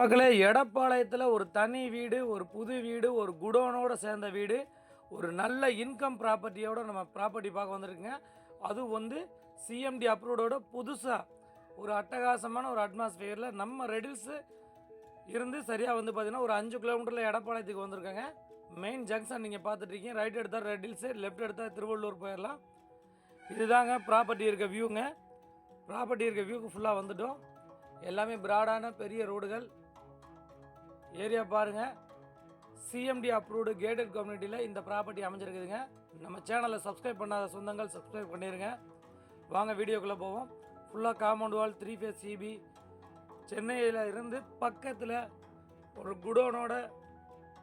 மக்களே எடப்பாளையத்தில் ஒரு தனி வீடு ஒரு புது வீடு ஒரு குடோனோடு சேர்ந்த வீடு ஒரு நல்ல இன்கம் ப்ராப்பர்ட்டியோட நம்ம ப்ராப்பர்ட்டி பார்க்க வந்திருக்குங்க. அது வந்து சிஎம்டி அப்ரூவோட புதுசாக ஒரு அட்டகாசமான ஒரு அட்மாஸ்பியரில் நம்ம ரெடில்ஸு இருந்து சரியாக வந்து பார்த்திங்கன்னா ஒரு அஞ்சு கிலோமீட்டரில் எடப்பாளையத்துக்கு வந்திருக்காங்க. மெயின் ஜங்ஷன் நீங்கள் பார்த்துட்ருக்கீங்க ரைட் எடுத்தால் ரெடில்ஸு லெஃப்ட் எடுத்தால் திருவள்ளூர் போயிடலாம். இதுதாங்க ப்ராப்பர்ட்டி இருக்க வியூங்க ப்ராப்பர்ட்டி இருக்க வியூக்கு ஃபுல்லாக வந்துட்டோம். எல்லாமே பிராடான பெரிய ரோடுகள் ஏரியா பாருங்க. சிஎம்டி அப்ரூவ்டு கேட்டட் கம்யூனிட்டியில் இந்த ப்ராப்பர்ட்டி அமைஞ்சிருக்குதுங்க. நம்ம சேனலை சப்ஸ்கிரைப் பண்ணாத சொந்தங்கள் சப்ஸ்கிரைப் பண்ணிடுங்க வாங்க வீடியோக்குள்ளே போவோம். ஃபுல்லாக compound wall three phase CP சென்னையில் இருந்து பக்கத்தில் ஒரு குடோனோட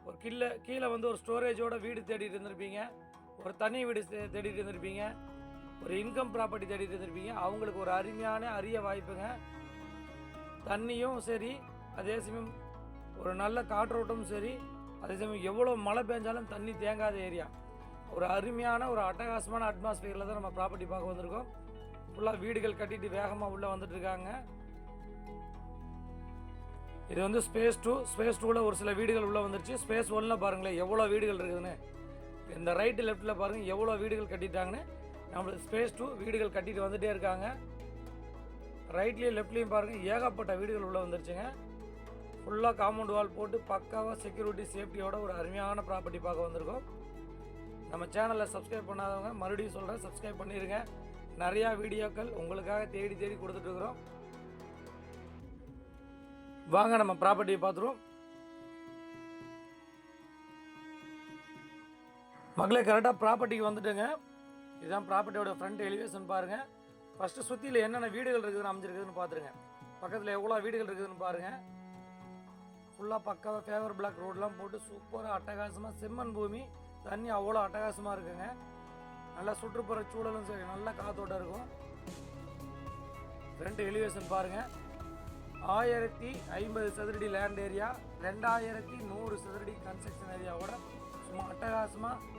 ஒரு கீழே கீழே வந்து ஒரு ஸ்டோரேஜோட வீடு தேடிட்டு இருந்திருப்பீங்க. ஒரு தனி வீடு தே- தேடிட்டு இருந்திருப்பீங்க. ஒரு இன்கம் ப்ராப்பர்ட்டி தேடிட்டு இருந்திருப்பீங்க. அவங்களுக்கு ஒரு அருமையான அரிய வாய்ப்புங்க. தண்ணியும் சரி அதே சமயம் ஒரு நல்ல காற்றோட்டமும் சரி அதே சமயம் எவ்வளோ மழை பெஞ்சாலும் தண்ணி தேங்காத ஏரியா. ஒரு அருமையான ஒரு அட்டகாசமான அட்மாஸ்பியரில் தான் நம்ம ப்ராப்பர்ட்டி பார்க்க வந்திருக்கோம். ஃபுல்லாக வீடுகள் கட்டிட்டு வேகமாக உள்ளே வந்துட்டுருக்காங்க. இது வந்து ஸ்பேஸ் டூ ஸ்பேஸ் டூவில் ஒரு சில வீடுகள் உள்ளே வந்துருச்சு. ஸ்பேஸ் ஒன்னில் பாருங்களேன் எவ்வளோ வீடுகள் இருக்குதுன்னு. இந்த ரைட்டு லெஃப்ட்டில் பாருங்கள் எவ்வளோ வீடுகள் கட்டிட்டாங்கன்னு. நம்மளுக்கு ஸ்பேஸ் டூ வீடுகள் கட்டிட்டு வந்துகிட்டே இருக்காங்க. ரைட்லேயும் லெஃப்ட்லேயும் பாருங்கள் ஏகப்பட்ட வீடுகள் உள்ளே வந்துருச்சுங்க. ஃபுல்லாக காம்பவுண்ட் வால் போட்டு பக்காவாக செக்யூரிட்டி சேஃப்டியோட ஒரு அருமையான ப்ராப்பர்ட்டி பார்க்க வந்திருக்கோம். நம்ம சேனலை சப்ஸ்கிரைப் பண்ணாதவங்க மறுபடியும் சொல்கிறேன் சப்ஸ்கிரைப் பண்ணிடுங்க நிறையா வீடியோக்கள் உங்களுக்காக தேடி தேடி கொடுத்துட்ருக்குறோம் வாங்க நம்ம ப்ராப்பர்ட்டியை பார்த்துருவோம். மகளே கரெக்டாக ப்ராப்பர்ட்டிக்கு வந்துட்டுங்க. இதுதான் ப்ராப்பர்ட்டியோட ஃப்ரண்ட் எலிவேஷன் பாருங்கள் ஃபஸ்ட்டு சுற்றியில் என்னென்ன வீடுகள் இருக்குதுன்னு அமைஞ்சிருக்குதுன்னு பார்த்துருங்க. பக்கத்தில் எவ்வளோ வீடுகள் இருக்குதுன்னு பாருங்கள் ஃபுல்லாக பக்காவாக ஃபேவர் பிளாக் ரோடெலாம் போட்டு சூப்பராக அட்டகாசமாக செம்மண் பூமி. தண்ணி அவ்வளோ அட்டகாசமாக இருக்குங்க. நல்லா சுற்றுப்புற சூழலும் சரி நல்ல காத்தோட்டம் இருக்கும். ரெண்டு எலிவேஷன் பாருங்கள் ஆயிரத்தி ஐம்பது சதுரடி லேண்ட் ஏரியா ரெண்டாயிரத்தி நூறு சதுரடி கன்ஸ்ட்ரக்ஷன் ஏரியாவோட சும்மா அட்டகாசமாக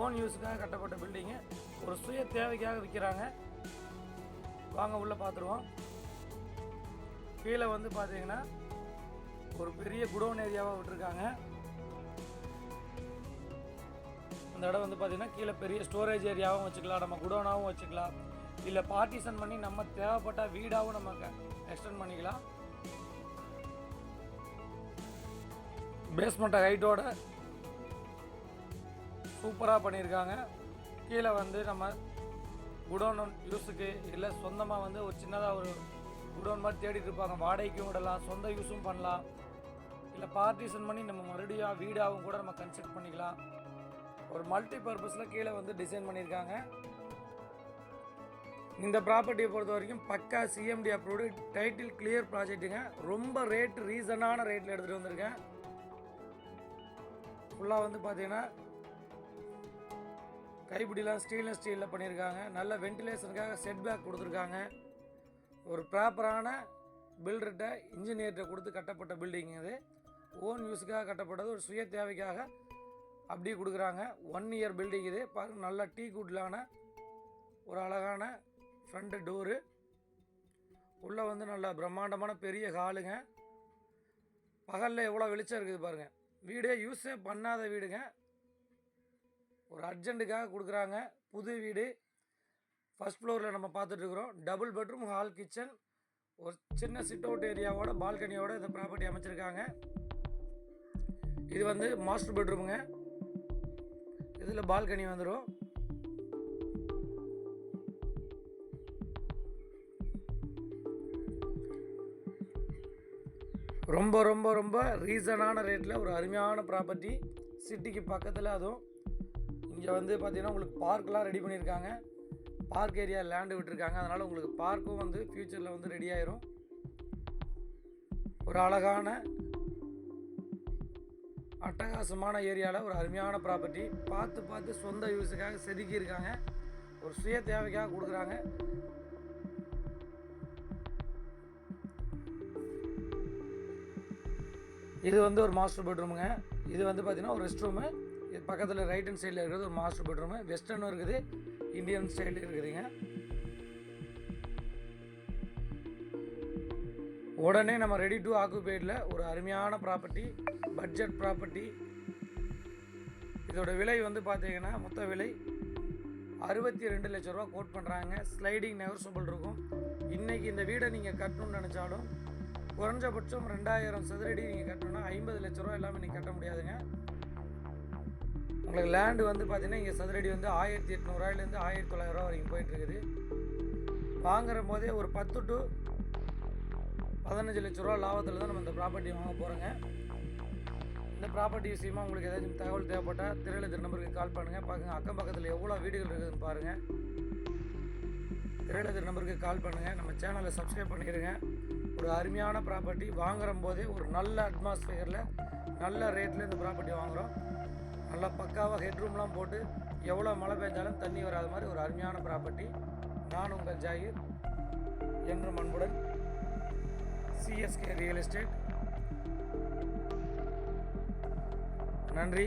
ஓன் யூஸுக்காக கட்டப்பட்ட பில்டிங்கு ஒரு சுய தேவைக்காக விற்கிறாங்க வாங்க உள்ளே பார்த்துருவோம் கீழே வந்து பார்த்தீங்கன்னா ஒரு பெரிய குடோன் ஏரியாவாக விட்டுருக்காங்க. அந்த இடம் வந்து பார்த்திங்கன்னா கீழே பெரிய ஸ்டோரேஜ் ஏரியாவும் வச்சுக்கலாம். நம்ம குடோனாகவும் வச்சுக்கலாம். இல்லை பார்ட்டிஷன் பண்ணி நம்ம தேவைப்பட்ட வீடாகவும் நம்ம எக்ஸ்டெண்ட் பண்ணிக்கலாம். பேஸ்மெண்ட் ஹைட்டோட சூப்பராக பண்ணியிருக்காங்க கீழே வந்து நம்ம குடோன் யூஸுக்கு இல்லை சொந்தமாக வந்து ஒரு சின்னதாக ஒரு குடோன் மாதிரி தேடிட்டு இருப்பாங்க. வாடகைக்கும் விடலாம் சொந்த யூஸும் பண்ணலாம். இல்லை பார்ட்டிஷன் பண்ணி நம்ம மறுபடியும் வீடாகவும் கூட நம்ம கன்ஸ்ட்ரக்ட் பண்ணிக்கலாம். ஒரு மல்டி பர்பஸில் கீழே வந்து டிசைன் பண்ணியிருக்காங்க. இந்த ப்ராப்பர்ட்டியை பொறுத்த வரைக்கும் பக்கா சிஎம்டி அப்ரூவ்டு டைட்டில் கிளியர் ப்ராஜெக்ட்டுங்க ரொம்ப ரேட் ரீசனான ரேட்டில் எடுத்துகிட்டு வந்திருக்கேன். ஃபுல்லாக வந்து பார்த்தீங்கன்னா கைப்பிடிலாம் ஸ்டீல்னஸ் ஸ்டீலில் பண்ணியிருக்காங்க. நல்ல வென்டிலேஷனுக்காக செட் பேக் கொடுத்துருக்காங்க. ஒரு ப்ராப்பரான பில்டர்கிட்ட இன்ஜினியர்கிட்ட கொடுத்து கட்டப்பட்ட பில்டிங் இது. ஓன் யூஸுக்காக கட்டப்பட்டது ஒரு சுய தேவைக்காக அப்படியே கொடுக்குறாங்க. ஒன் இயர் பில்டிங் இது. பாருங்க நல்ல டீ குட்லான ஒரு அழகான ஃப்ரண்ட்டு டோரு உள்ளே வந்து நல்ல பிரம்மாண்டமான பெரிய ஹாலுங்க. பகலில் எவ்வளோ வெளிச்சம் இருக்குது பாருங்கள் வீடே யூஸே பண்ணாத வீடுங்க. ஒரு அர்ஜென்ட்டுக்காக கொடுக்குறாங்க. புது வீடு. ஃபஸ்ட் ஃப்ளோரில் நம்ம பார்த்துட்ருக்குறோம். டபுள் பெட்ரூம் ஹால் கிச்சன் ஒரு சின்ன சிட் அவுட் ஏரியாவோட பால்கனியோட இந்த ப்ராப்பர்ட்டி அமைச்சிருக்காங்க. இது வந்து மாஸ்டர் பெட்ரூமுங்க இதில் பால்கனி வந்துடும் ரொம்ப ரொம்ப ரொம்ப ரீசனான ரேட்டில் ஒரு அருமையான ப்ராப்பர்ட்டி சிட்டிக்கு பக்கத்தில் அதுவும். இங்கே வந்து பார்த்திங்கன்னா உங்களுக்கு பார்க்கெலாம் ரெடி பண்ணியிருக்காங்க பார்க் ஏரியா லேண்டு விட்டுருக்காங்க. அதனால் உங்களுக்கு பார்க்கும் வந்து ஃப்யூச்சரில் வந்து ரெடி ஆயிரும். ஒரு அழகான அட்டகாசமான ஏரியாவில் ஒரு அருமையான ப்ராப்பர்ட்டி பார்த்து பார்த்து சொந்த யூஸுக்காக செதுக்கி இருக்காங்க ஒரு சுய தேவைக்காக கொடுக்குறாங்க. இது வந்து ஒரு மாஸ்டர் பெட்ரூமுங்க இது வந்து பார்த்தீங்கன்னா ஒரு ரெஸ்ட் ரூமு இது பக்கத்தில் ரைட் ஹேண்ட் சைடில் இருக்கிறது ஒரு மாஸ்டர் பெட்ரூமு வெஸ்டர்னும் இருக்குது. இந்தியன் ஸ்டைல் இருக்குதுங்க. உடனே நம்ம ரெடி டு ஆக்குபைடில் ஒரு அருமையான ப்ராப்பர்ட்டி பட்ஜெட் ப்ராப்பர்ட்டி இதோட விலை வந்து பார்த்தீங்கன்னா மொத்த விலை அறுபத்தி ரெண்டு லட்ச ரூபா கோட் பண்ணுறாங்க ஸ்லைடிங் நெவர்சபிள் இருக்கும். இன்றைக்கி இந்த வீடை நீங்கள் கட்டணும்னு நினச்சாலும் குறைஞ்சபட்சம் ரெண்டாயிரம் சதுரடி நீங்கள் கட்டணும்னா ஐம்பது லட்ச ரூபா எல்லாமே நீங்கள் கட்ட முடியாதுங்க. உங்களுக்கு லேண்டு வந்து பார்த்தீங்கன்னா இங்கே சதுரடி வந்து ஆயிரத்தி எட்நூறுவாயிலேருந்து ஆயிரத்தி தொள்ளாயிரரூவா வரைக்கும் போயிட்டுருக்குது வாங்குற போதே ஒரு பத்து டு பதினஞ்சு லட்ச ரூபா லாபத்தில் தான் நம்ம இந்த ப்ராப்பர்ட்டி வாங்க போகிறோங்க இந்த ப்ராப்பர்ட்டி விஷயமா உங்களுக்கு ஏதாச்சும் தகவல் தேவைப்பட்டால் திரையில நம்பருக்கு கால் பண்ணுங்கள் பார்க்குங்க அக்கம் பக்கத்தில் எவ்வளோ வீடுகள் இருக்குதுன்னு பாருங்கள் திரையில நம்பருக்கு கால் பண்ணுங்கள் நம்ம சேனலை சப்ஸ்கிரைப் பண்ணிடுங்க ஒரு அருமையான ப்ராப்பர்ட்டி வாங்குற போதே ஒரு நல்ல அட்மாஸ்பியரில் நல்ல ரேட்டில் இந்த ப்ராப்பர்ட்டி வாங்குகிறோம் நல்லா பக்காவாக ஹெட்ரூம்லாம் போட்டு எவ்வளோ மழை பெஞ்சாலும் தண்ணி வராத மாதிரி ஒரு அருமையான ப்ராப்பர்ட்டி நான் உங்கள் ஜாகிர். என்று அன்புடன் சிஎஸ்கே ரியல் எஸ்டேட் நன்றி.